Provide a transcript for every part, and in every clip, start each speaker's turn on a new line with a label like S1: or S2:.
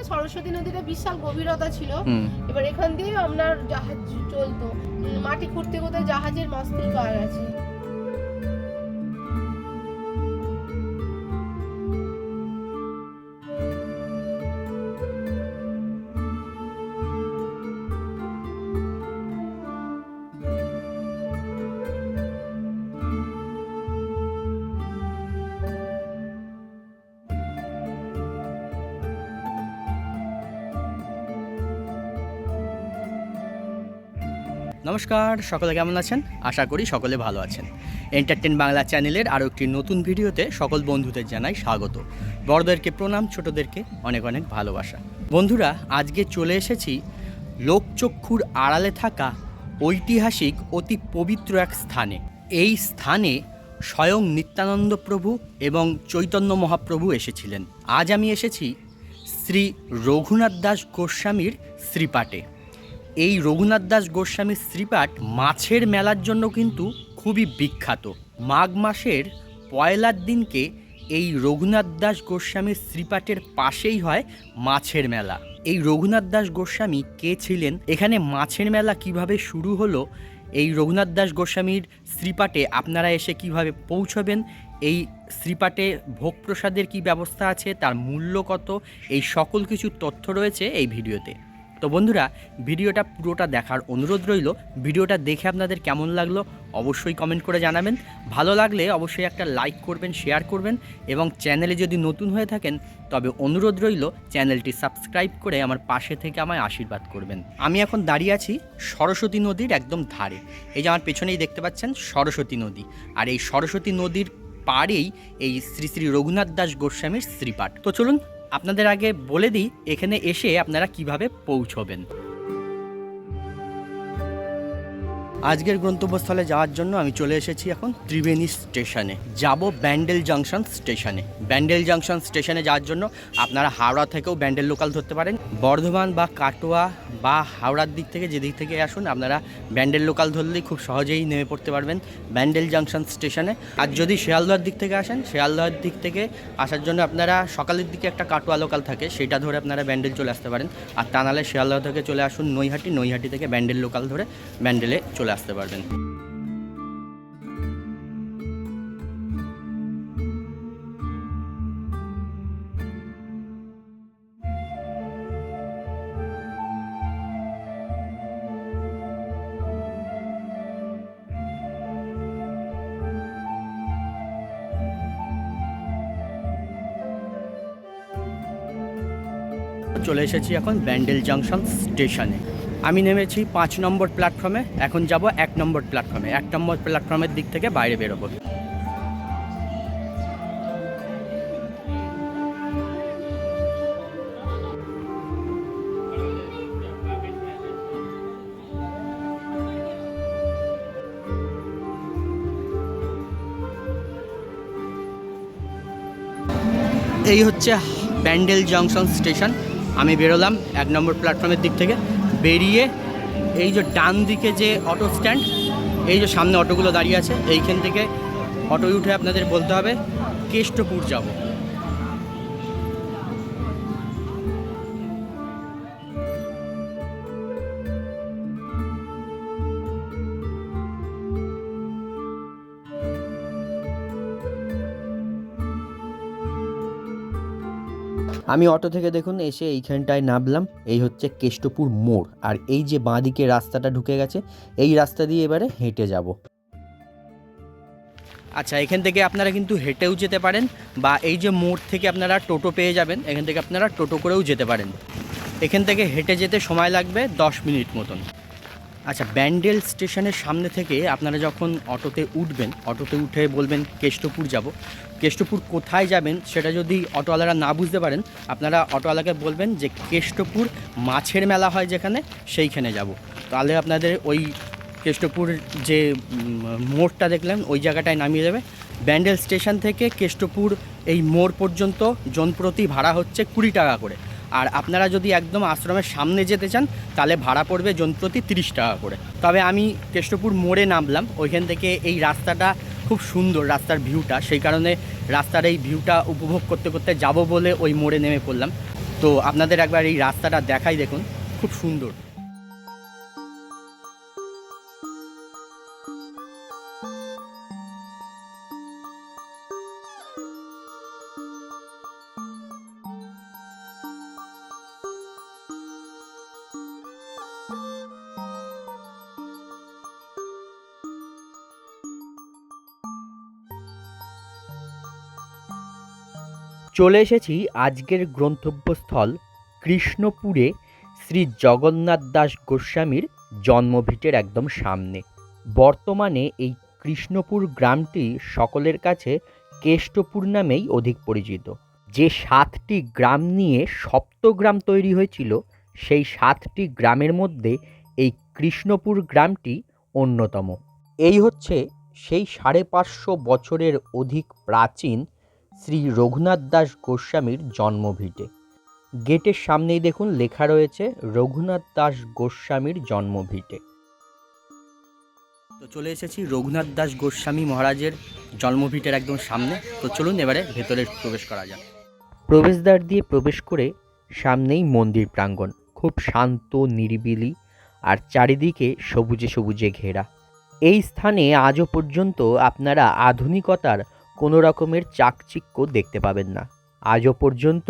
S1: মানে সরস্বতী নদীটা বিশাল গভীরতা ছিল। এবার এখান দিয়ে আপনার জাহাজ চলতো। মাটি খুঁড়তে কোথায় জাহাজের মাস্তুল পাওয়া গেছে
S2: নমস্কার, সকলে কেমন আছেন? আশা করি সকলে ভালো আছেন। এন্টারটেন বাংলা চ্যানেলের আরও একটি নতুন ভিডিওতে সকল বন্ধুদের জানাই স্বাগত। বড়দেরকে প্রণাম, ছোটদেরকে অনেক অনেক ভালোবাসা। বন্ধুরা, আজকে চলে এসেছি লোকচক্ষুর আড়ালে থাকা ঐতিহাসিক, অতি পবিত্র এক স্থানে। এই স্থানে স্বয়ং নিত্যানন্দ প্রভু এবং চৈতন্য মহাপ্রভু এসেছিলেন। আজ আমি এসেছি শ্রী রঘুনাথ দাস গোস্বামীর শ্রীপাটে এই রঘুনাথ দাস গোস্বামীর শ্রীপাঠ মাছের মেলার জন্য কিন্তু খুবই বিখ্যাত। মাঘ মাসের পয়লার দিনকে এই রঘুনাথ দাস গোস্বামীর শ্রীপাঠের পাশেই হয় মাছের মেলা। এই রঘুনাথ দাস গোস্বামী কে ছিলেন? এখানে মাছের মেলা কীভাবে শুরু হলো? এই রঘুনাথ দাস গোস্বামীর শ্রীপাঠে আপনারা এসে কীভাবে পৌঁছবেন? এই শ্রীপাঠে ভোগ প্রসাদের কী ব্যবস্থা আছে? তার মূল্য কত? এই সকল কিছু তথ্য রয়েছে এই ভিডিওতে। তো বন্ধুরা, ভিডিওটা পুরোটা দেখার অনুরোধ রইল। ভিডিওটা দেখে আপনাদের কেমন লাগল অবশ্যই কমেন্ট করে জানাবেন। ভালো লাগলে অবশ্যই একটা লাইক করবেন শেয়ার করবেন এবং চ্যানেলে যদি নতুন হয়ে থাকেন, তবে অনুরোধ রইল চ্যানেলটি সাবস্ক্রাইব করে আমার পাশে থেকে আমায় আশীর্বাদ করবেন। আমি এখন দাঁড়িয়ে আছি সরস্বতী নদীর একদম ধারে। এই যে আমার পেছনেই দেখতে পাচ্ছেন সরস্বতী নদী। আর এই সরস্বতী নদীর পাড়েই এই শ্রী শ্রী রঘুনাথ দাস গোস্বামীর শ্রীপাঠ। তো চলুন আপনাদের আগে বলে দিই এখানে এসে আপনারা কীভাবে পৌঁছবেন। আজকের গন্তব্যস্থলে যাওয়ার জন্য আমি চলে এসেছি এখন ত্রিবেণী স্টেশনে। যাব ব্যান্ডেল জাংশন স্টেশনে। ব্যান্ডেল জাংশন স্টেশনে যাওয়ার জন্য আপনারা হাওড়া থেকেও ব্যান্ডেল লোকাল ধরতে পারেন। বর্ধমান বা কাটোয়া বা হাওড়ার দিক থেকে যেদিক থেকে আসুন, আপনারা ব্যান্ডেল লোকাল ধরলেই খুব সহজেই নেমে পড়তে পারবেন ব্যান্ডেল জাংশন স্টেশনে। আর যদি শিয়ালদহার দিক থেকে আসেন শিয়ালদহার দিক থেকে আসার জন্য আপনারা সকালের দিকে একটা কাটোয়া লোকাল থাকে, সেটা ধরে আপনারা ব্যান্ডেল চলে আসতে পারেন। আর তা নাহলে শিয়ালদহ থেকে চলে আসুন নৈহাটি নৈহাটি থেকে ব্যান্ডেল লোকাল ধরে ব্যান্ডেলে চলে আসতে পারবেন। চলে এসেছি এখন ব্যান্ডেল জাংশন স্টেশনে। আমি নেমেছি পাঁচ নম্বর প্ল্যাটফর্মে, এখন যাব এক নম্বর প্ল্যাটফর্মে। এক নম্বর প্ল্যাটফর্মের দিক থেকে বাইরে বেরোবো। এই হচ্ছে ব্যান্ডেল জংশন স্টেশন। আমি বেরোলাম এক নম্বর প্ল্যাটফর্মের দিক থেকে। বেরিয়ে এই যে ডান দিকে যে অটো স্ট্যান্ড, এই যে সামনে অটোগুলো দাঁড়িয়ে আছে, এইখান থেকে অটো উঠে আপনাদের বলতে হবে, কেষ্টপুর যাব। আমি অটো থেকে দেখুন এসে এইখানটায় নামলাম। এই হচ্ছে কেষ্টপুর মোড়। আর এই যে বাঁদিকে রাস্তাটা ঢুকে গেছে, এই রাস্তা দিয়ে এবারে হেঁটে যাব। আচ্ছা এখান থেকে আপনারা কিন্তু হেঁটেও যেতে পারেন বা এই যে মোড় থেকে আপনারা টোটো পেয়ে যাবেন, এখান থেকে আপনারা টোটো করেও যেতে পারেন। এখান থেকে হেঁটে যেতে সময় লাগবে দশ মিনিট মতন। আচ্ছা ব্যান্ডেল স্টেশনের সামনে থেকে আপনারা যখন অটোতে উঠবেন, অটোতে উঠে বলবেন কেষ্টপুর যাব কেষ্টপুর কোথায় যাবেন সেটা যদি অটোওয়ালারা না বুঝতে পারেন, আপনারা অটোওয়ালাকে বলবেন যে কেষ্টপুর মাছের মেলা হয় যেখানে, সেইখানে যাব। তাহলে আপনাদের ওই কেষ্টপুর যে মোড়টা দেখলেন, ওই জায়গাটায় নামিয়ে দেবে। ব্যান্ডেল স্টেশন থেকে কেষ্টপুর এই মোড় পর্যন্ত জনপ্রতি ভাড়া হচ্ছে কুড়ি টাকা করে। আর আপনারা যদি একদম আশ্রমের সামনে যেতে চান, তাহলে ভাড়া পড়বে জনপ্রতি তিরিশ টাকা করে। তবে আমি কেষ্টপুর মোড়ে নামলাম, ওইখান থেকে এই রাস্তাটা খুব সুন্দর রাস্তার ভিউটা, সেই কারণে রাস্তার এই ভিউটা উপভোগ করতে করতে যাব বলে ওই মোড়ে নেমে পড়লাম। তো আপনাদের একবার এই রাস্তাটা দেখাই দেখুন, খুব সুন্দর। চলে এসেছি আজকের গন্তব্যস্থল কৃষ্ণপুরে শ্রী জগন্নাথ দাস গোস্বামীর জন্মভিটের একদম সামনে। বর্তমানে এই কৃষ্ণপুর গ্রামটি সকলের কাছে কেষ্টপুর নামেই অধিক পরিচিত। যে সাতটি গ্রাম নিয়ে সপ্তগ্রাম তৈরি হয়েছিল, সেই সাতটি গ্রামের মধ্যে এই কৃষ্ণপুর গ্রামটি অন্যতম। এই হচ্ছে সেই সাড়ে পাঁচশো বছরের অধিক প্রাচীন শ্রী রঘুনাথ দাস গোস্বামীর জন্মভিটে। গেটের সামনেই দেখুন লেখা রয়েছে রঘুনাথ দাস গোস্বামীর জন্মভিটে। তো চলে এসেছি রঘুনাথ দাস গোস্বামী মহারাজের জন্মভিটের একদম সামনে। তো চলুন এবারে ভেতরে প্রবেশ করা যাক। প্রবেশদ্বার দিয়ে প্রবেশ করে সামনেই মন্দির প্রাঙ্গণ। খুব শান্ত, নিরিবিলি আর চারিদিকে সবুজে সবুজে ঘেরা। এই স্থানে আজও পর্যন্ত আপনারা আধুনিকতার কোনো রকমের চাকচিক্য দেখতে পাবেন না। আজও পর্যন্ত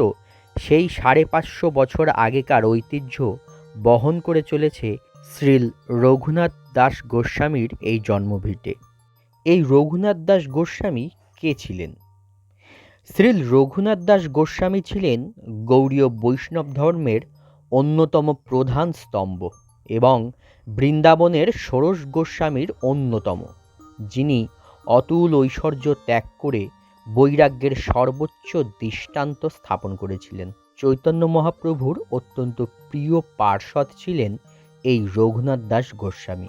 S2: সেই সাড়ে পাঁচশো বছর আগেকার ঐতিহ্য বহন করে চলেছে শ্রীল রঘুনাথ দাস গোস্বামীর এই জন্মভিটে। এই রঘুনাথ দাস গোস্বামী কে ছিলেন? শ্রীল রঘুনাথ দাস গোস্বামী ছিলেন গৌড়ীয় বৈষ্ণব ধর্মের অন্যতম প্রধান স্তম্ভ এবং বৃন্দাবনের ষোড়শ গোস্বামীর অন্যতম, যিনি অতুল ঐশ্বর্য ত্যাগ করে বৈরাগ্যের সর্বোচ্চ দৃষ্টান্ত স্থাপন করেছিলেন। চৈতন্য মহাপ্রভুর অত্যন্ত প্রিয় পার্ষদ ছিলেন এই রঘুনাথ দাস গোস্বামী।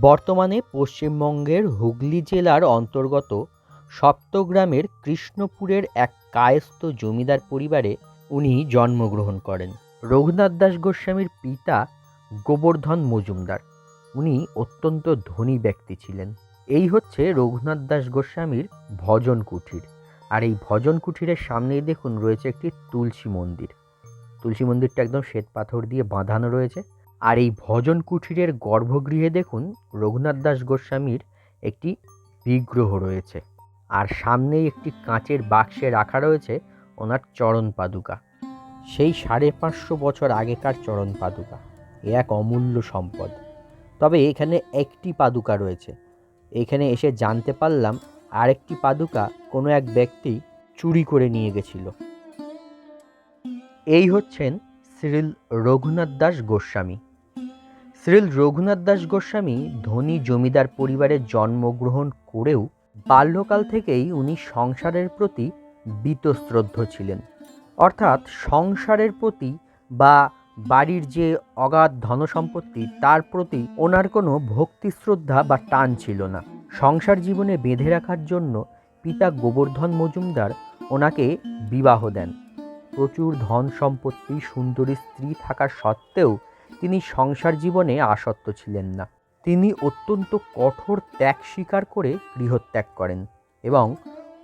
S2: বর্তমানে পশ্চিমবঙ্গের হুগলি জেলার অন্তর্গত সপ্তগ্রামের কৃষ্ণপুরের এক কায়স্থ জমিদার পরিবারে উনি জন্মগ্রহণ করেন। রঘুনাথ দাস গোস্বামীর পিতা গোবর্ধন মজুমদার। উনি অত্যন্ত ধনী ব্যক্তি ছিলেন। এই হচ্ছে রঘুনাথ দাস গোস্বামীর ভজন কুঠির। আর এই ভজন কুঠিরের সামনেই দেখুন রয়েছে একটি তুলসী মন্দির। তুলসী মন্দিরটা একদম শ্বেত পাথর দিয়ে বাঁধানো রয়েছে। আর এই ভজন কুঠিরের গর্ভগৃহে দেখুন রঘুনাথ দাস গোস্বামীর একটি বিগ্রহ রয়েছে। আর সামনেই একটি কাঁচের বাক্সে রাখা রয়েছে ওনার চরণ পাদুকা। সেই সাড়ে পাঁচশো বছর আগেকার চরণ পাদুকা। এ এক অমূল্য সম্পদ। তবে এখানে একটি পাদুকা রয়েছে। এখানে এসে জানতে পারলাম আরেকটি পাদুকা কোনো এক ব্যক্তি চুরি করে নিয়ে গেছিল। এই হচ্ছেন শ্রীল রঘুনাথ দাস গোস্বামী। শ্রীল রঘুনাথ দাস গোস্বামী ধনী জমিদার পরিবারে জন্মগ্রহণ করেও বাল্যকাল থেকেই উনি সংসারের প্রতি বীতশ্রদ্ধ ছিলেন। অর্থাৎ সংসারের প্রতি বা বাড়ির যে অগাধ ধনসম্পত্তি, তার প্রতি ওনার কোনো ভক্তি শ্রদ্ধা বা টান ছিল না। সংসার জীবনে বেঁধে রাখার জন্য পিতা গোবর্ধন মজুমদার ওনাকে বিবাহ দেন। প্রচুর ধন সম্পত্তি সুন্দরী স্ত্রী থাকা সত্ত্বেও তিনি সংসার জীবনে আসক্ত ছিলেন না। তিনি অত্যন্ত কঠোর ত্যাগ স্বীকার করে গৃহত্যাগ করেন এবং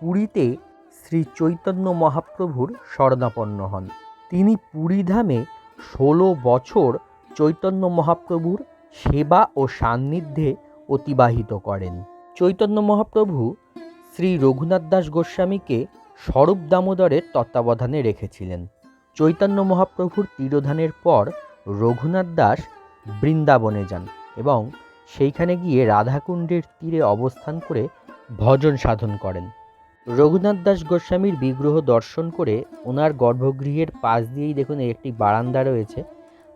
S2: পুরীতে শ্রী চৈতন্য মহাপ্রভুর শরণাপন্ন হন। তিনি পুরীধামে ষোলো বছর চৈতন্য মহাপ্রভুর সেবা ও সান্নিধ্যে অতিবাহিত করেন। চৈতন্য মহাপ্রভু শ্রী রঘুনাথ দাস গোস্বামীকে স্বরূপ দামোদরের তত্ত্বাবধানে রেখেছিলেন। চৈতন্য মহাপ্রভুর তিরোধানের পর রঘুনাথ দাস বৃন্দাবনে যান এবং সেইখানে গিয়ে রাধাকুণ্ডের তীরে অবস্থান করে ভজন সাধন করেন। রঘুনাথ দাস গোস্বামীর বিগ্রহ দর্শন করে ওনার গর্ভগৃহের পাশ দিয়েই দেখুন একটি বারান্দা রয়েছে,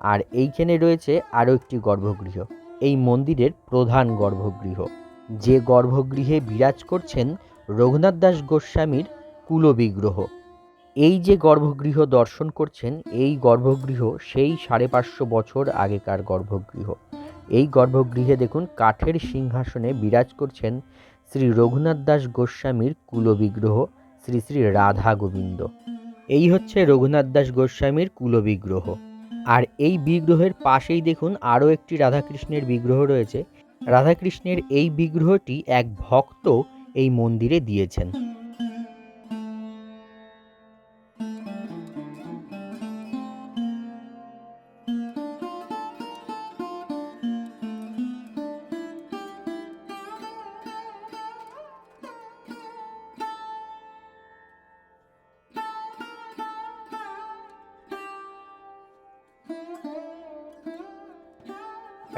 S2: আর এইখানে রয়েছে আরও একটি গর্ভগৃহ। এই মন্দিরের প্রধান গর্ভগৃহ। যে গর্ভগৃহে বিরাজ করছেন রঘুনাথ দাস গোস্বামীর কুলবিগ্রহ। এই যে গর্ভগৃহ দর্শন করছেন, এই গর্ভগৃহ সেই সাড়ে পাঁচশো বছর আগেকার গর্ভগৃহ। এই গর্ভগৃহে দেখুন কাঠের সিংহাসনে বিরাজ করছেন শ্রী রঘুনাথ দাস গোস্বামীর কুলবিগ্রহ শ্রী শ্রী রাধা গোবিন্দ। এই হচ্ছে রঘুনাথ দাস গোস্বামীর কুলবিগ্রহ। আর এই বিগ্রহের পাশেই দেখুন আরও একটি রাধাকৃষ্ণের বিগ্রহ রয়েছে। রাধাকৃষ্ণের এই বিগ্রহটি এক ভক্ত এই মন্দিরে দিয়েছেন।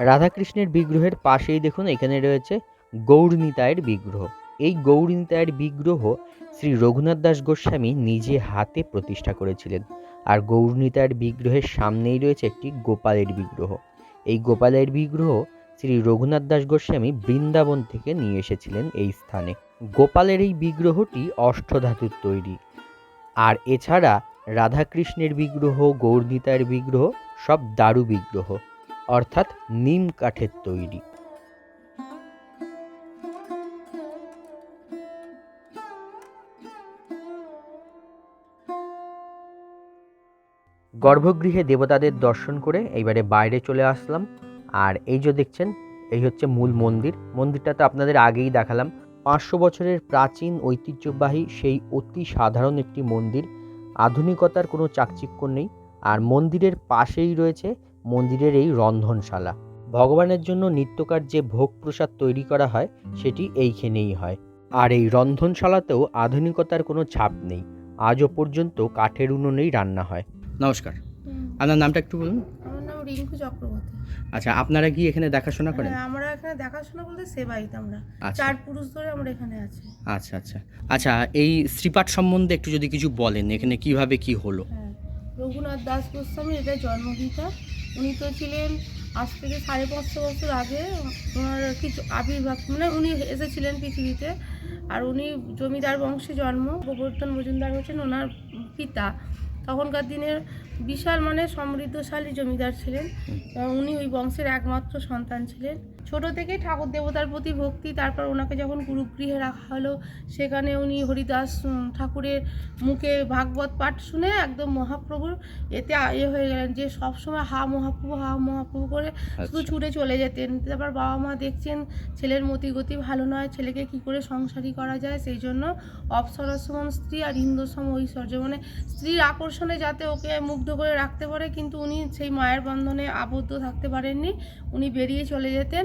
S2: রাধাকৃষ্ণের বিগ্রহের পাশেই দেখুন, এখানে রয়েছে গৌরনীতায়ের বিগ্রহ। এই গৌরনীতায়ের বিগ্রহ শ্রী রঘুনাথ দাস গোস্বামী নিজে হাতে প্রতিষ্ঠা করেছিলেন। আর গৌরনীতায়ের বিগ্রহের সামনেই রয়েছে একটি গোপালের বিগ্রহ। এই গোপালের বিগ্রহ শ্রী রঘুনাথ দাস গোস্বামী বৃন্দাবন থেকে নিয়ে এসেছিলেন এই স্থানে। গোপালের এই বিগ্রহটি অষ্টধাতুর তৈরি। আর এছাড়া রাধাকৃষ্ণের বিগ্রহ গৌরনীতায়ের বিগ্রহ সব দারু বিগ্রহ। অর্থাৎ নিম কাঠের তৈরি। গর্ভগৃহে দেবতাদের দর্শন করে এইবারে বাইরে চলে আসলাম। আর এই যে দেখছেন, এই হচ্ছে মূল মন্দির। মন্দিরটা তো আপনাদের আগেই দেখালাম। পাঁচশো বছরের প্রাচীন ঐতিহ্যবাহী সেই অতি সাধারণ একটি মন্দির। আধুনিকতার কোনো চাকচিক্য নেই। আর মন্দিরের পাশেই রয়েছে মন্দিরের এই রন্ধনশালা। ভগবানের জন্য নিত্যকার যে ভোগ প্রসাদ তৈরি করা হয় সেটি এইখানেই হয়। আর এই রন্ধনশালাতেও আধুনিকতার কোনো ছাপ নেই। আজও পর্যন্ত কাঠের উনুনেই রান্না হয়। নমস্কার। আপনার নামটা একটু বলুন।
S1: আমার নাম রিঙ্কু চক্রবর্তী।
S2: আচ্ছা আপনারা কি এখানে দেখাশোনা করেন?
S1: হ্যাঁ, আমরা এখানে দেখাশোনা বলতে সেবাইতে আমরা।
S2: আচ্ছা।
S1: চার পুরুষ ধরে আমরা এখানে আছি।
S2: আচ্ছা আচ্ছা। আচ্ছা এই শ্রীপাঠ সম্বন্ধে একটু যদি কিছু বলেন এখানে কীভাবে কি হলো?
S1: হ্যাঁ রঘুনাথ দাস গোস্বামী এটা জন্মগীতা। উনি তো ছিলেন আজ থেকে সাড়ে পাঁচশো বছর আগে ওনার কিছু আবির্ভাব মানে উনি এসেছিলেন পৃথিবীতে। আর উনি জমিদার বংশে জন্ম, গোবর্ধন মজুমদার হচ্ছেন ওনার পিতা। তখনকার দিনের বিশাল মানে সমৃদ্ধশালী জমিদার ছিলেন। উনি ওই বংশের একমাত্র সন্তান ছিলেন। ছোট থেকেই ঠাকুর দেবতার প্রতি ভক্তি তারপর ওনাকে যখন গুরুগৃহে রাখা হলো সেখানে উনি হরিদাস ঠাকুরের মুখে ভাগবত পাঠ শুনে একদম মহাপ্রভুর এতে এ হয়ে গেলেন যে সবসময় হা মহাপ্রভু হা মহাপ্রভু করে শুধু
S2: আচ্ছা।
S1: ছুটে চলে যেতেন। তারপর বাবা মা দেখছেন ছেলের মতি গতি ভালো নয় ছেলেকে কি করে সংসারী করা যায়? সেই জন্য অপসরসমান স্ত্রী আর ইন্দ্রসম ঐশ্বর্য মানে স্ত্রীর আকর্ষণে যাতে ওকে মুগ্ধ করে রাখতে পারে কিন্তু উনি সেই মায়ের বন্ধনে আবদ্ধ থাকতে পারেননি। উনি বেরিয়ে চলে যেতেন।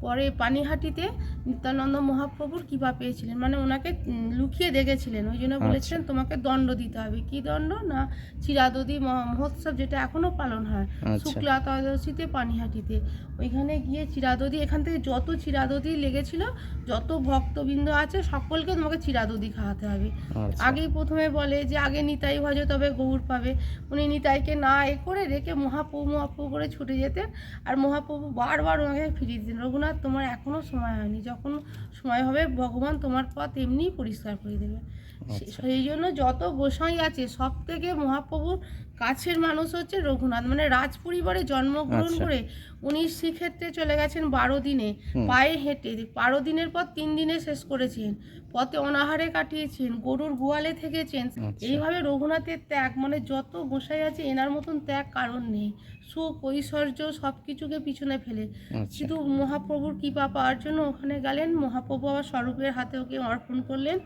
S1: পরে পানিহাটিতে নিত্যানন্দ মহাপ্রভুর কৃপা পেয়েছিলেন। মানে ওনাকে লুকিয়ে দেখেছিলেন। ওই জন্য বলেছিলেন তোমাকে দণ্ড দিতে হবে। কি দণ্ড? না চিরাদদি মহ- মহোৎসব যেটা এখনও পালন হয়
S2: আচ্ছা।
S1: শুক্লা ত্রয়োদশীতে পানিহাটিতে। ওইখানে গিয়ে চিরাদদি এখান থেকে যত চিরাদদি লেগেছিল যত ভক্তবৃন্দ আছে সকলকে তোমাকে চিরাদদি খাওয়াতে হবে।
S2: আচ্ছা।
S1: আগেই প্রথমে বলে যে আগে নিতাই ভজে তবে গৌর পাবে। উনি নিতাইকে না এ করে রেখে মহাপ্রভু মহাপ্রভু করে ছুটে যেতেন। আর মহাপ্রভু বারবার ওনাকে ফিরিয়ে দিতেন। রঘুনাথ তোমার এখনও সময় হয়নি যখন সময় হবে ভগবান তোমার পথ এমনিই পরিষ্কার করে দেবে
S2: আচ্ছা।
S1: সেই জন্য যত গোসাই আছে সব থেকে মহাপ্রভুর কাছের মানুষ হচ্ছে রঘুনাথ। মানে রাজ পরিবারে জন্মগ্রহণ
S2: আচ্ছা।
S1: করে উনি শ্রীক্ষেত্রে চলে গেছেন বারো দিনে পায়ে হেঁটে। বারো দিনের পর তিন দিনে শেষ করেছেন। পথে অনাহারে কাটিয়েছেন গরুর গোয়ালে থেকেছেন।
S2: আচ্ছা।
S1: এইভাবে রঘুনাথের ত্যাগ মানে যত গোসাই আছে এনার মতন ত্যাগ কারণ নেই। সুখ ঐশ্বর্য সব কিছুকে পিছনে ফেলে।
S2: আচ্ছা।
S1: শুধু মহাপ্রভুর কৃপা পাওয়ার জন্য ওখানে গেলেন। মহাপ্রভু আবার স্বরূপের হাতে ওকে অর্পণ করলেন।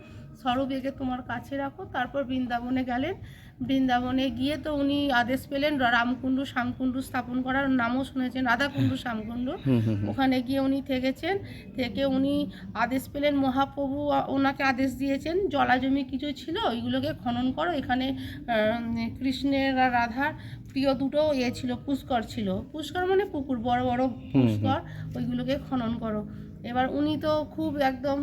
S1: স্বরূপ একে তোমার কাছে রাখো। তারপর বৃন্দাবনে গেলেন। বৃন্দাবনে গিয়ে তো উনি আদেশ পেলেন রামকুণ্ডু শ্যামকুণ্ডু স্থাপন করার নামও শুনেছেন রাধাকুণ্ডু শ্যামকুণ্ডু। ওখানে গিয়ে উনি থেকেছেন থেকে উনি আদেশ পেলেন মহাপ্রভু ওনাকে আদেশ দিয়েছেন জলাজমি কিছু ছিল ওইগুলোকে খনন করো এখানে কৃষ্ণের আর রাধার প্রিয় দুটো ইয়ে ছিল পুষ্কর ছিল। পুষ্কর মানে পুকুর বড় বড় পুষ্কর ওইগুলোকে খনন করো। এবার উনি তো খুব একদম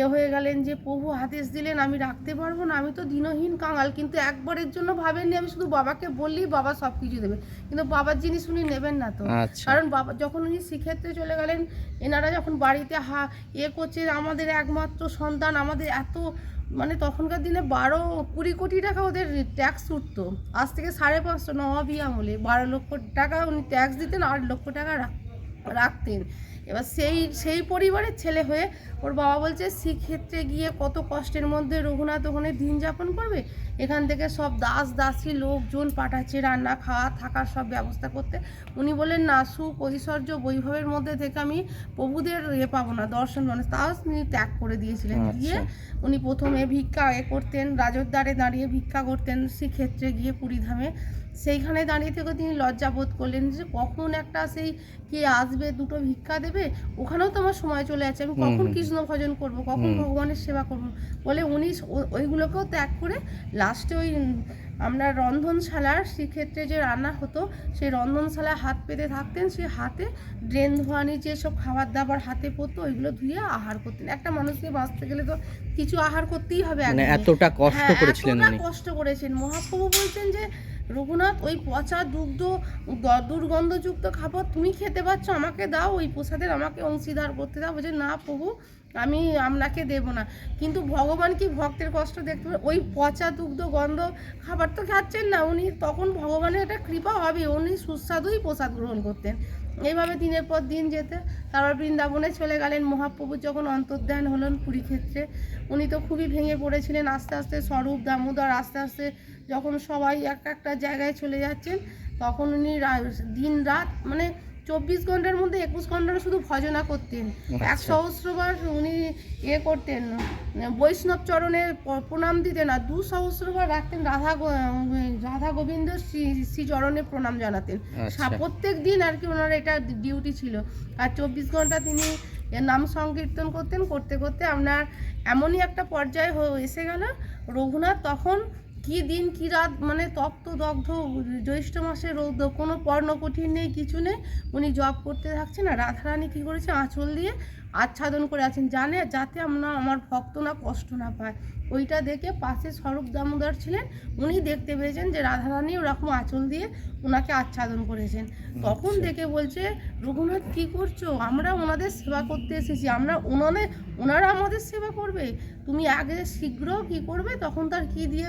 S1: এ হয়ে গেলেন যে প্রভু আদেশ দিলেন আমি রাখতে পারব না আমি তো দিনহীন কাঙাল। কিন্তু একবারের জন্য ভাবেননি আমি শুধু বাবাকে বললেই বাবা সব কিছু দেবে। কিন্তু বাবার জিনিস উনি নেবেন না তো।
S2: আচ্ছা।
S1: কারণ বাবা যখন উনি শ্রীক্ষেত্রে চলে গেলেন এনারা যখন বাড়িতে হা এ করছে আমাদের একমাত্র সন্তান আমাদের এত মানে তখনকার দিনে বারো কুড়ি কোটি টাকা ওদের ট্যাক্স উঠতো। আজ থেকে সাড়ে পাঁচশো নবাবি আমলে বারো লক্ষ টাকা উনি ট্যাক্স দিতেন আট লক্ষ টাকা রাখতেন। এবার সেই সেই পরিবারের ছেলে হয়ে ওর বাবা বলছে শ্রীক্ষেত্রে গিয়ে কত কষ্টের মধ্যে রঘুনাথ ওখানে দিন যাপন করবে? এখান থেকে সব দাস দাসী লোকজন পাঠাচ্ছে রান্না খাওয়া থাকার সব ব্যবস্থা করতে। উনি বলেন না সুখ ঐশ্বর্য বৈভবের মধ্যে থেকে আমি প্রভুদের ইয়ে পাবো না দর্শন মানে তাও তিনি ত্যাগ করে দিয়েছিলেন। গিয়ে
S2: আচ্ছা
S1: উনি প্রথমে ভিক্ষা এ করতেন রাজদ্বারে দাঁড়িয়ে ভিক্ষা করতেন শ্রীক্ষেত্রে গিয়ে পুরীধামে সেইখানে দাঁড়িয়ে থেকে তিনি লজ্জা বোধ করলেন যে কখন একটা সেই কে আসবে দুটো ভিক্ষা দেবে ওখানেও তো আমার সময় চলে যাচ্ছে আমি কখন কৃষ্ণ ভজন করব কখন ভগবানের সেবা করব বলে উনি ওইগুলোকেও ত্যাগ করে লাস্টে ওই আপনার রন্ধনশালার সেক্ষেত্রে যে রান্না হতো সেই রন্ধনশালায় হাত পেতে থাকতেন সেই হাতে ড্রেন ধোয়ানি যেসব খাবার দাবার হাতে পড়তো ওইগুলো ধুয়ে আহার করতেন। একটা মানুষকে বাঁচতে গেলে তো কিছু আহার করতেই হবে
S2: মানে এতটা কষ্ট
S1: হ্যাঁ,
S2: করেছিলেন
S1: কষ্ট করেছেন। মহাপ্রভু বলছেন যে রঘুনাথ, ওই পচা দুগ্ধ দুর্গন্ধযুক্ত খাবার তুমি খেতে পারছ, আমাকে দাও, ওই প্রসাদের আমাকে অংশীদার করতে দাও। বলছে, না প্রভু, আমি আপনাকে দেব না। কিন্তু ভগবান কি ভক্তের কষ্ট দেখতে পারে? ওই পচা দুগ্ধ, গন্ধ খাবার তো খাচ্ছেন না উনি, তখন ভগবানের একটা কৃপা হবে, উনি সুস্বাদুই প্রসাদ গ্রহণ করতেন। এইভাবে দিনের পর দিন যেতে, তারপর বৃন্দাবনে চলে গেলেন, মহাপ্রভু যখন অন্তর্ধান হলেন পুরী ক্ষেত্রে উনি তো খুবই ভেঙে পড়েছিলেন, আস্তে আস্তে স্বরূপ দামোদর আস্তে আস্তে যখন সবাই এক একটা জায়গায় চলে যাচ্ছেন তখন উনি দিন রাত মানে চব্বিশ ঘণ্টার মধ্যে একুশ ঘণ্টা শুধু ভজনা করতেন। এক
S2: আচ্ছা।
S1: সহস্রবার উনি ইয়ে করতেন বৈষ্ণব চরণে প্রণাম দিতেন আর দু সহস্রবার রাখতেন রাধা রাধা গোবিন্দ শ্রী শ্রী চরণে প্রণাম জানাতেন।
S2: আচ্ছা।
S1: প্রত্যেক দিন আর কি ওনার এটা ডিউটি ছিল। আর চব্বিশ ঘণ্টা তিনি নাম সংকীর্তন করতেন করতে করতে আপনার এমনই একটা পর্যায়ে এসে গেল রঘুনাথ তখন কি দিন, কি রাত মানে তপ্ত দগ্ধ জ্যৈষ্ঠ মাসে রৌদ্র, কোনো পর্ণ কঠিন নেই, কিছু নেই। উনি জব করতে থাকছেন আর রাধারানী কী করেছে? আঁচল দিয়ে আচ্ছাদন করে আছেন জানে যাতে আমরা আমার ভক্ত না কষ্ট না পায়। ওইটা দেখে পাশে স্বরূপ দামোদর ছিলেন উনি দেখতে পেয়েছেন যে রাধারানী ওরকম আঁচল দিয়ে ওনাকে আচ্ছাদন করেছেন। তখন
S2: আচ্ছা।
S1: দেখে বলছে রঘুনাথ কি করছ? আমরা ওনাদের সেবা করতে এসেছি। আমরা ওনাদের ওনারা আমাদের সেবা করবে। তুমি আগে শীঘ্র কি করবে তখন তার কি দিয়ে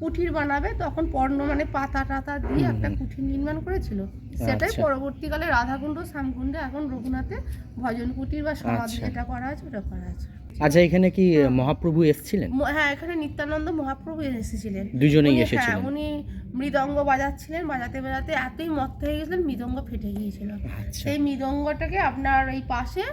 S1: কুঠির বানাবে? তখন পর্ণ মানে পাতা টাতা দিয়ে একটা কুঠির নির্মাণ করেছিল। সেটাই
S2: আচ্ছা।
S1: পরবর্তীকালে রাধাকুণ্ড শ্যামকুণ্ডে এখন রঘুনাথে ভজন কুটির বা সমাধি
S2: আচ্ছা।
S1: যেটা করা আছে ওটা করা আছে।
S2: আচ্ছা এখানে কি মহাপ্রভু এসেছিলেন?
S1: হ্যাঁ এখানে নিত্যানন্দ মহাপ্রভু এসেছিলেন।
S2: দুজনেই
S1: এসেছিলেন। হ্যাঁ উনি মৃদঙ্গ বাজাচ্ছিলেন বাজাতে বাজাতে এতই মত্ত হয়ে গেছিলেন মৃদঙ্গ ফেটে গিয়েছিল।
S2: আচ্ছা।
S1: সেই মৃদঙ্গটাকে আপনার ওই পাশে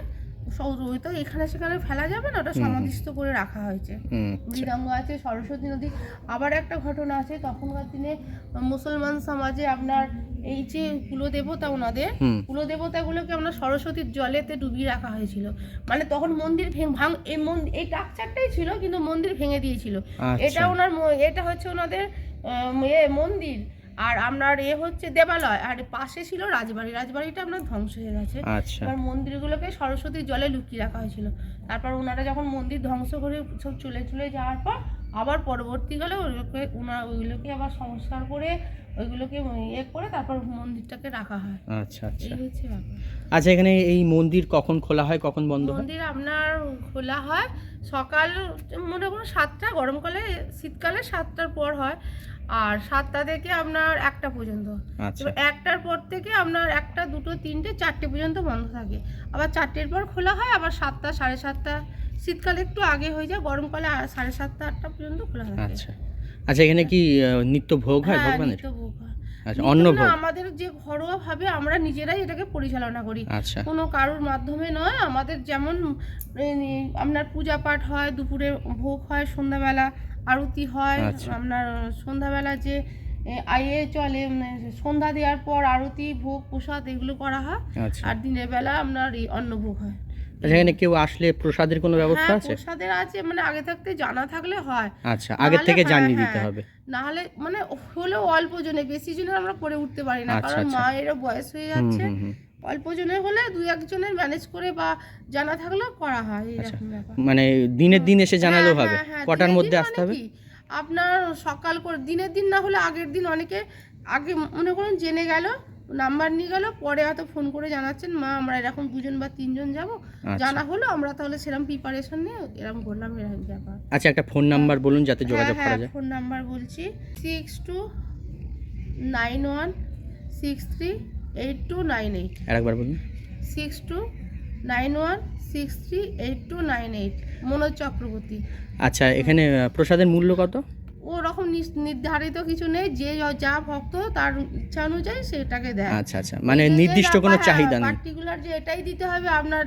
S1: ওই তো এখানে সেখানে ফেলা যাবে না ওটা। সমাধিস্থ করে রাখা হয়েছে।
S2: হুম, আচ্ছা।
S1: আছে সরস্বতী নদী আবার একটা ঘটনা আছে তখনকার দিনে মুসলমান সমাজে আপনার এই যে কুলদেবতা ওনাদের কুলদেবতাগুলোকে আমরা সরস্বতীর জলেতে ডুবিয়ে রাখা হয়েছিল। মানে তখন মন্দির ভেঙ ভাঙ এই মন্দির এই টাকচারটাই ছিল কিন্তু মন্দির ভেঙে দিয়েছিল। এটা
S2: আচ্ছা
S1: ওনার ম- এটা হচ্ছে ওনাদের মন্দির আর আপনার এ হচ্ছে দেবালয় আর পাশে ছিল রাজবাড়ি। রাজবাড়িটা আপনার ধ্বংস হয়ে গেছে।
S2: আচ্ছা।
S1: এবার মন্দিরগুলোকে সরস্বতীর জলে লুকিয়ে রাখা হয়েছিল। তারপর ওনারা যখন মন্দির ধ্বংস করে সব চলে চলে যাওয়ার পর আবার পরবর্তীকালে ওইগুলোকে ওনার ওইগুলোকে আবার সংস্কার করে ওইগুলোকে ইয়ে করে তারপর মন্দিরটাকে রাখা হয়।
S2: আচ্ছা আচ্ছা। আচ্ছা এখানে এই মন্দির কখন খোলা হয় কখন বন্ধ হয়?
S1: মন্দির আপনার খোলা হয় সকাল মোটামুটি সাতটা গরমকালে শীতকালে সাতটার পর হয়। আর সাতটা থেকে আপনার একটা পর্যন্ত।
S2: আচ্ছা।
S1: এবার একটার পর থেকে আপনার একটা দুটো তিনটে চারটে পর্যন্ত বন্ধ থাকে। আবার চারটের পর খোলা হয় আবার সাতটা সাড়ে সাতটা। শীতকালে একটু আগে হয়ে যায় গরমকালে সাড়ে সাতটা আটটা পর্যন্ত খোলা থাকে।
S2: আচ্ছা। আচ্ছা এখানে কি নিত্য ভোগ হয়
S1: হ্যাঁ
S2: ভগবানের?
S1: নিত্য ভোগ হয়।
S2: আচ্ছা ভোগ।
S1: আমাদের যে ঘরোয়া ভাবে আমরা নিজেরাই এটাকে পরিচালনা করি।
S2: আচ্ছা।
S1: কোনো কারোর মাধ্যমে নয় আমাদের যেমন আপনার পূজা পাঠ হয় দুপুরে ভোগ হয় সন্ধ্যাবেলা। আরতি হয়।
S2: আচ্ছা।
S1: আপনার সন্ধ্যাবেলা যে আইয়ে চলে সন্ধ্যা দেওয়ার পর আরতি ভোগ প্রসাদ এগুলো করা হয়।
S2: আচ্ছা।
S1: আর দিনের বেলা আপনার এই অন্নভোগ হয়।
S2: আচ্ছা এখানে কেউ আসলে প্রসাদের কোনো ব্যবস্থা
S1: হ্যাঁ
S2: আছে?
S1: প্রসাদের আছে মানে আগে থাকতে জানা থাকলে হয়।
S2: আচ্ছা
S1: নাহলে
S2: থেকে
S1: হ্যাঁ,
S2: জানিয়ে দিতে
S1: হ্যাঁ।
S2: হবে।
S1: না হলে মানে হলেও অল্প জনে বেশি জনে আমরা করে উঠতে পারি না
S2: আচ্ছা,
S1: কারণ
S2: আচ্ছা।
S1: মায়েরও বয়স হয়ে যাচ্ছে। অল্প জনের হলে দুই একজনের ম্যানেজ করে বা জানা থাকলেও করা হয়
S2: আচ্ছা।
S1: এরকম ব্যাপার।
S2: মানে দিনের দিন এসে জানালেও
S1: হ্যাঁ,
S2: হবে।
S1: হ্যাঁ, হ্যাঁ,
S2: কটার মধ্যে আসতে
S1: মানে
S2: হবে?
S1: আপনার সকাল করে দিনের দিন না হলে আগের দিন অনেকে আগে মনে করুন জেনে গেল নাম্বার নিয়ে গেল পরে হয়তো ফোন করে জানাচ্ছেন মা আমরা এরকম দুজন বা তিনজন যাব।
S2: আচ্ছা।
S1: জানা হলো আমরা তাহলে সেরকম প্রিপারেশন নিয়ে এরকম করলাম এরকম ব্যাপার।
S2: আচ্ছা একটা ফোন নাম্বার বলুন যাতে যোগাযোগ
S1: হ্যাঁ
S2: করা
S1: হ্যাঁ
S2: যায়।
S1: ফোন নাম্বার বলছি six two nine one six three eight two nine eight.
S2: আরেকবার বলুন।
S1: Six two nine one six three eight two nine eight Manoj Chakraborty
S2: আচ্ছা এখানে প্রসাদের মূল্য কত?
S1: ওরকম নির্ধারিত কিছু নেই যে যা ভক্ত তার ইচ্ছা অনুযায়ী সেটাকে দেয়।
S2: আচ্ছা আচ্ছা মানে নির্দিষ্ট কোনো চাহিদা নেই।
S1: পার্টিকুলার যে এটাই দিতে হবে আপনার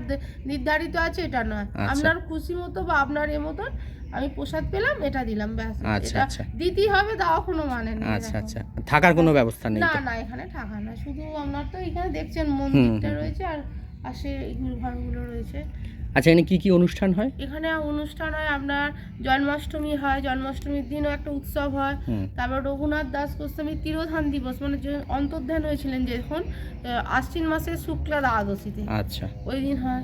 S1: নির্ধারিত আছে এটা নয়।
S2: আচ্ছা।
S1: আপনার খুশি মতো বা আপনার এ মতন আমি প্রসাদ পেলাম এটা দিলাম ব্যাস।
S2: আচ্ছা,
S1: এটা
S2: আচ্ছা।
S1: দিতেই হবে দেওয়া কোনো মানে নেই
S2: আচ্ছা আচ্ছা। থাকার কোনো ব্যবস্থা নেই
S1: না না এখানে থাকা না। শুধু আপনার তো এখানে দেখছেন মন্দিরটা রয়েছে আর পাশে এগুলো ঘরগুলো রয়েছে।
S2: আচ্ছা এখানে কি কি অনুষ্ঠান হয়?
S1: এখানে অনুষ্ঠান হয় আপনার জন্মাষ্টমী হয় জন্মাষ্টমীর দিনও একটা উৎসব হয়। তারপর রঘুনাথ দাস গোস্বামী তিরোধান দিবস মানে যে অন্তর্ধান হয়েছিলেন যখন আশ্বিন মাসের শুক্লা দ্বাদশীতে।
S2: আচ্ছা।
S1: ওই দিন হয়।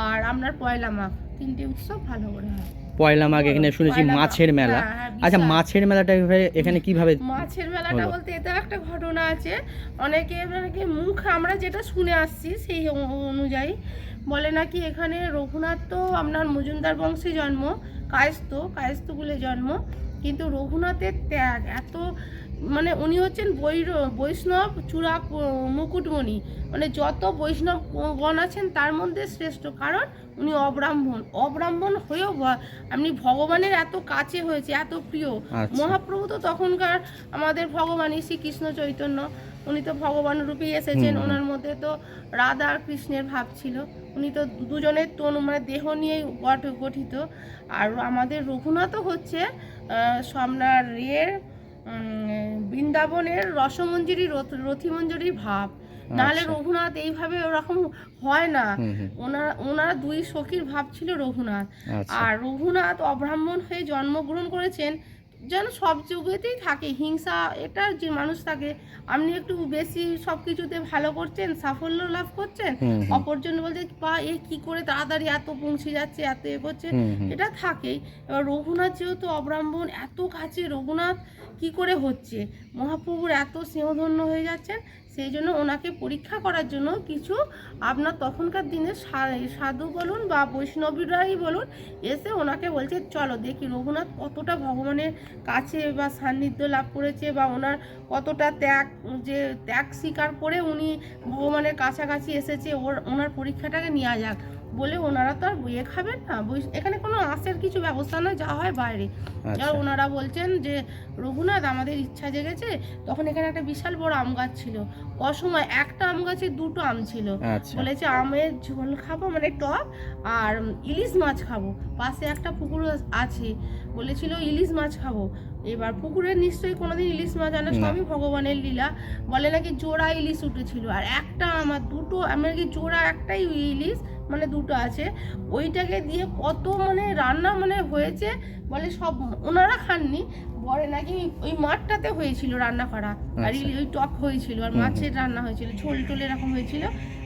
S1: আর আপনার পয়লা মাঘ তিনটে উৎসব ভালো করে হয়।
S2: পয়লা মাঘ এখানে শুনেছি মাছের মেলা।
S1: হ্যাঁ, হ্যাঁ,
S2: আচ্ছা মাছের মেলাটা এখানে কীভাবে
S1: মাছের মেলাটা বলতে এতেও একটা ঘটনা আছে। অনেকে অনেকে মুখ আমরা যেটা শুনে আসছি সেই অনুযায়ী বলে নাকি এখানে রঘুনাথ তো আপনার মজুমদার বংশে জন্ম কায়স্ত কায়স্তগুলে জন্ম কিন্তু রঘুনাথের ত্যাগ এত মানে উনি হচ্ছেন বৈর বৈষ্ণব চূড়া মুকুটমণি। মানে যত বৈষ্ণব গণ আছেন তার মধ্যে শ্রেষ্ঠ। কারণ উনি অব্রাহ্মণ। অব্রাহ্মণ হয়েও আপনি ভগবানের এত কাছে হয়েছে এত প্রিয়।
S2: আচ্ছা।
S1: মহাপ্রভু তো তখনকার আমাদের ভগবানই শ্রীকৃষ্ণ চৈতন্য। উনি তো ভগবান রূপেই এসেছেন। ওনার মধ্যে তো রাধা আর কৃষ্ণের ভাব ছিল। উনি তো দুজনের তনু মানে দেহ নিয়েই গঠ- গঠিত। আর আমাদের রঘুনাথও হচ্ছে সম্রাট রের বৃন্দাবনের রসমঞ্জুরি রথ- রথিমঞ্জুরির ভাব। নাহলে
S2: আচ্ছা।
S1: রঘুনাথ এইভাবে ওরকম হয় না।
S2: ওনার হুম।
S1: ওনারা ওনারা দুই সখীর ভাব ছিল রঘুনাথ।
S2: আচ্ছা।
S1: আর রঘুনাথ অব্রাহ্মণ হয়ে জন্মগ্রহণ করেছেন যেন সব যুগেতেই থাকে। হিংসা এটা যে মানুষ থাকে আপনি একটু বেশি সব কিছুতে ভালো করছেন সাফল্য লাভ করছেন অপরজন বলছে বা এ কি করে তাড়াতাড়ি এত পৌঁছে যাচ্ছে এত এ করছে? এটা থাকেই। এবার রঘুনাথ যেহেতু অব্রাহ্মণ এত কাছে রঘুনাথ কি করে হচ্ছে? মহাপ্রভুর এত স্নেহধন্য হয়ে যাচ্ছেন সেই জন্য ওনাকে পরীক্ষা করার জন্য কিছু আপনার তখনকার দিনে সাধু বলুন বা বৈষ্ণবীরাই বলুন, এসে ওনাকে বলছে, চলো দেখি রঘুনাথ কতটা ভগবানের কাছে বা সান্নিধ্য লাভ করেছে বা ওনার কতটা ত্যাগ, যে ত্যাগ স্বীকার করে উনি ভগবানের কাছাকাছি এসেছে, ওর, ওনার পরীক্ষাটাকে নেওয়া যাক। বলে ওনারা তো আর বইয়ে খাবেন না। এখানে কোনো আঁশের কিছু ব্যবস্থা নয় যা হয় বাইরে।
S2: আচ্ছা।
S1: আর ওনারা বলছেন যে রঘুনাথ আমাদের ইচ্ছা জেগেছে। তখন এখানে একটা বিশাল বড় আম গাছ ছিল। অসময় একটা আম গাছে দুটো আম ছিল।
S2: আচ্ছা।
S1: বলেছে আমের ঝোল খাব মানে টক আর ইলিশ মাছ খাব। পাশে একটা পুকুর আছে। বলেছিল ইলিশ মাছ খাব। এবার পুকুরে নিশ্চয়ই কোনোদিন ইলিশ মাছ আনে। সবই ভগবানের লীলা। বলে নাকি জোড়া ইলিশ উঠেছিল আর একটা আমার দুটো আমার কি জোড়া একটাই ইলিশ মানে দুটো আছে। ওইটাকে দিয়ে কত মানে রান্না মানে হয়েছে বলে সব ওনারা খাননি। বলে নাকি ওই মাঠটাতে হয়েছিল রান্না করা। আর
S2: আচ্ছা।
S1: ওই টক হয়েছিল আর। মাছের রান্না হয়েছিল ঝোল টোল এরকম হয়েছিল।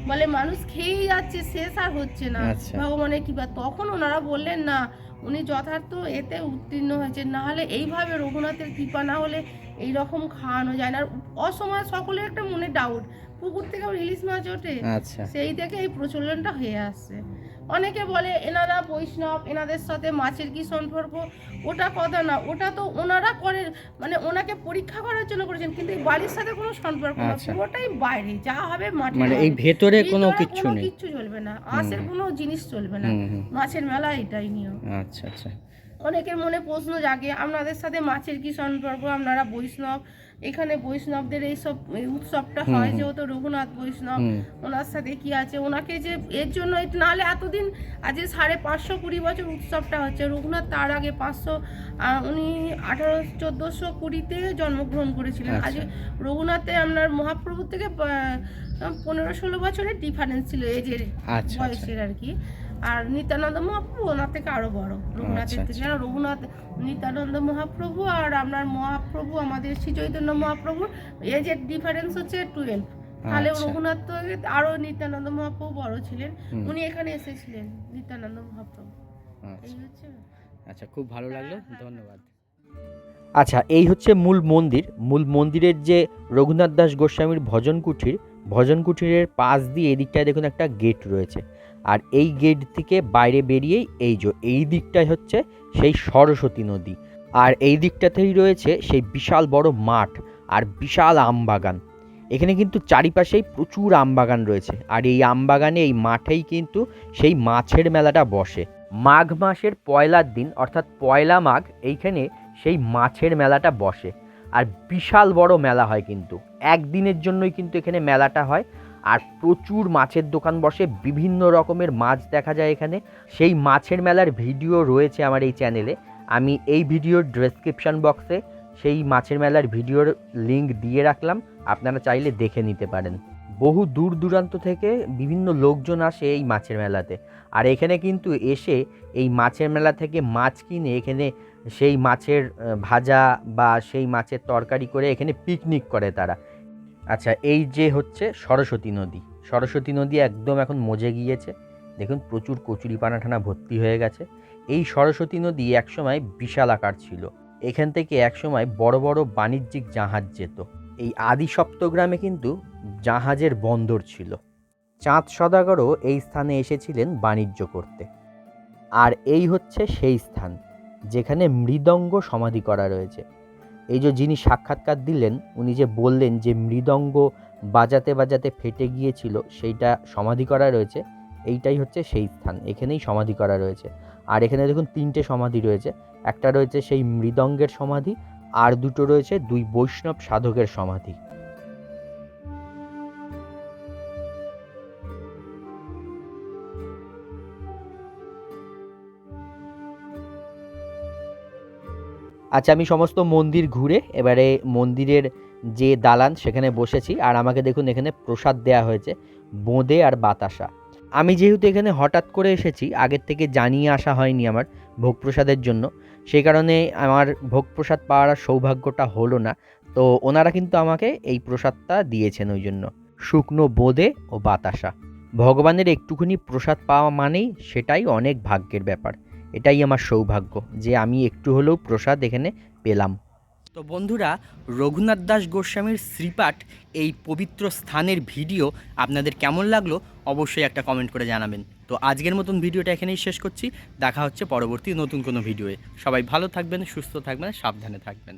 S1: বলে মানুষ খেয়েই যাচ্ছে শেষ আর হচ্ছে না।
S2: আচ্ছা।
S1: ভগবানের কৃপা তখন ওনারা বললেন না উনি যথার্থ এতে উত্তীর্ণ হয়েছে না হলে এইভাবে রঘুনাথের কৃপা না হলে এই রকম খাওয়ানো যায় না। আর অসময় সকলের একটা মনে ডাউট পুকুর থেকে ইলিশ মাছ ওঠে।
S2: আচ্ছা।
S1: সেই থেকে এই প্রচলনটা হয়ে আসছে। অনেকে বলে এনারা বৈষ্ণব এনাদের সাথে মাছের কি সম্পর্ক? ওটা কথা না ওটা তো ওনারা করে মানে ওনাকে পরীক্ষা করার জন্য করেছেন কিন্তু এই বাড়ির সাথে কোনো সম্পর্ক না।
S2: আচ্ছা।
S1: পুরোটাই বাইরে যা হবে মাঠে
S2: মানে এই ভেতরে কোনো
S1: কিছু
S2: কিচ্ছু নেই।
S1: কিচ্ছু চলবে না আঁশের। কোনো জিনিস চলবে না। মাছের মেলা এটাই নিয়ম।
S2: আচ্ছা আচ্ছা।
S1: অনেকের মনে প্রশ্ন জাগে আপনাদের সাথে মাছের কি সম্পর্ক? আপনারা বৈষ্ণব এখানে বৈষ্ণবদের এইসব এই উৎসবটা হয়। যেহেতু রঘুনাথ বৈষ্ণব ওনার সাথে কি আছে? ওনাকে যে এর জন্য নাহলে এতদিন আজ সাড়ে পাঁচশো কুড়ি বছর উৎসবটা হচ্ছে। রঘুনাথ তার আগে পাঁচশো উনি আঠারো চোদ্দোশো কুড়িতে জন্মগ্রহণ করেছিলেন। আজ
S2: আচ্ছা।
S1: রঘুনাথে আপনার মহাপ্রভু থেকে পনেরো ষোলো বছরের ডিফারেন্স ছিল এজের
S2: আচ্ছা আচ্ছা।
S1: বয়সের আর কি। আর নিত্যানন্দ মহাপ্রভু ওনার থেকে আরও বড়। রঘুনাথের
S2: আচ্ছা,
S1: থেকে। রঘুনাথ নিত্যানন্দ মহাপ্রভু আর আপনার মহাপ্রভু আমাদের শ্রী চৈতন্য মহাপ্রভুর এজের ডিফারেন্স হচ্ছে টুয়েলভ তাহলে
S2: আচ্ছা।
S1: রঘুনাথ তো আরও নিত্যানন্দ মহাপ্রভু বড় ছিলেন। উনি এখানে এসেছিলেন নিত্যানন্দ মহাপ্রভু।
S2: আচ্ছা।
S1: এই হচ্ছে।
S2: আচ্ছা খুব ভালো লাগল। ধন্যবাদ। আচ্ছা এই হচ্ছে মূল মন্দির। মূল মন্দিরের যে রঘুনাথ দাস গোস্বামীর ভজন কুঠির ভজন কুঠিরের পাশ দিয়ে এদিকটায় দেখুন একটা গেট রয়েছে। আর এই গেট থেকে বাইরে বেরিয়েই এই যে, এই দিকটাই হচ্ছে সেই সরস্বতী নদী। আর এই দিকটাতেই রয়েছে সেই বিশাল বড় মাঠ আর বিশাল আমবাগান এখানে কিন্তু চারিপাশেই প্রচুর আমবাগান রয়েছে। আর এই আমবাগানে এই মাঠেই কিন্তু সেই মাছের মেলাটা বসে। মাঘ মাসের পয়লার দিন, অর্থাৎ পয়লা মাঘ, এইখানে সেই মাছের মেলাটা বসে। আর বিশাল বড় মেলা হয় কিন্তু। একদিনের জন্যই কিন্তু এখানে মেলাটা হয়। আর প্রচুর মাছের দোকান বসে বিভিন্ন রকমের মাছ দেখা যায় এখানে। সেই মাছের মেলার ভিডিও রয়েছে আমার এই চ্যানেলে। আমি এই ভিডিওর ডেসক্রিপশন বক্সে সেই মাছের মেলার ভিডিওর লিঙ্ক দিয়ে রাখলাম। আপনারা চাইলে দেখে নিতে পারেন। বহু দূর দূরান্ত থেকে বিভিন্ন লোকজন আসে এই মাছের মেলাতে। আর এখানে কিন্তু এসে এই মাছের মেলা থেকে মাছ কিনে এখানে সেই মাছের ভাজা বা সেই মাছের তরকারি করে এখানে পিকনিক করে তারা। আচ্ছা এই যে হচ্ছে সরস্বতী নদী। সরস্বতী নদী একদম এখন মজে গিয়েছে। দেখুন, প্রচুর কচুরি পানাঠানা ভর্তি হয়ে গেছে। এই সরস্বতী নদী একসময় বিশাল আকার ছিল। এখান থেকে একসময় বড় বড় বাণিজ্যিক জাহাজ যেত। এই আদি সপ্তগ্রামে কিন্তু জাহাজের বন্দর ছিল। চাঁদ সদাগরও এই স্থানে এসেছিলেন বাণিজ্য করতে। আর এই হচ্ছে সেই স্থান, যেখানে মৃদঙ্গ সমাধি করা রয়েছে। এই যে যিনি সাক্ষাৎকার দিলেন, উনি যে বললেন যে মৃদঙ্গ বাজাতে বাজাতে ফেটে গিয়েছিল, সেইটা সমাধি করা রয়েছে। এইটাই হচ্ছে সেই স্থান, এখানেই সমাধি করা রয়েছে। আর এখানে দেখুন তিনটে সমাধি রয়েছে। একটা রয়েছে সেই মৃদঙ্গের সমাধি, আর দুটো রয়েছে দুই বৈষ্ণব সাধকের সমাধি। আচ্ছা আমি সমস্ত মন্দির ঘুরে এবারে মন্দিরের যে দালান সেখানে বসেছি। আর আমাকে দেখুন, এখানে প্রসাদ দেয়া হয়েছে, বোঁদে আর বাতাসা। আমি যেহেতু এখানে হঠাৎ করে এসেছি, আগের থেকে জানিয়ে আসা হয়নি আমার ভোগ প্রসাদের জন্য। সেই কারণে আমার ভোগ প্রসাদ পাওয়ার সৌভাগ্যটা হলো না। তো ওনারা কিন্তু আমাকে এই প্রসাদটা দিয়েছেন ওই জন্য। শুকনো বোঁদে ও বাতাসা। ভগবানের একটুখানি প্রসাদ পাওয়া মানেই সেটাই অনেক ভাগ্যের ব্যাপার। এটাই আমার সৌভাগ্য যে আমি একটু হলেও প্রসাদ এখানে পেলাম। তো বন্ধুরা, রঘুনাথ দাস গোস্বামীর শ্রীপাঠ এই পবিত্র স্থানের ভিডিও আপনাদের কেমন লাগল অবশ্যই একটা কমেন্ট করে জানাবেন। তো আজকের মতন ভিডিওটা এখানেই শেষ করছি। দেখা হচ্ছে পরবর্তী নতুন কোনো ভিডিওয়ে। সবাই ভালো থাকবেন, সুস্থ থাকবেন, সাবধানে থাকবেন।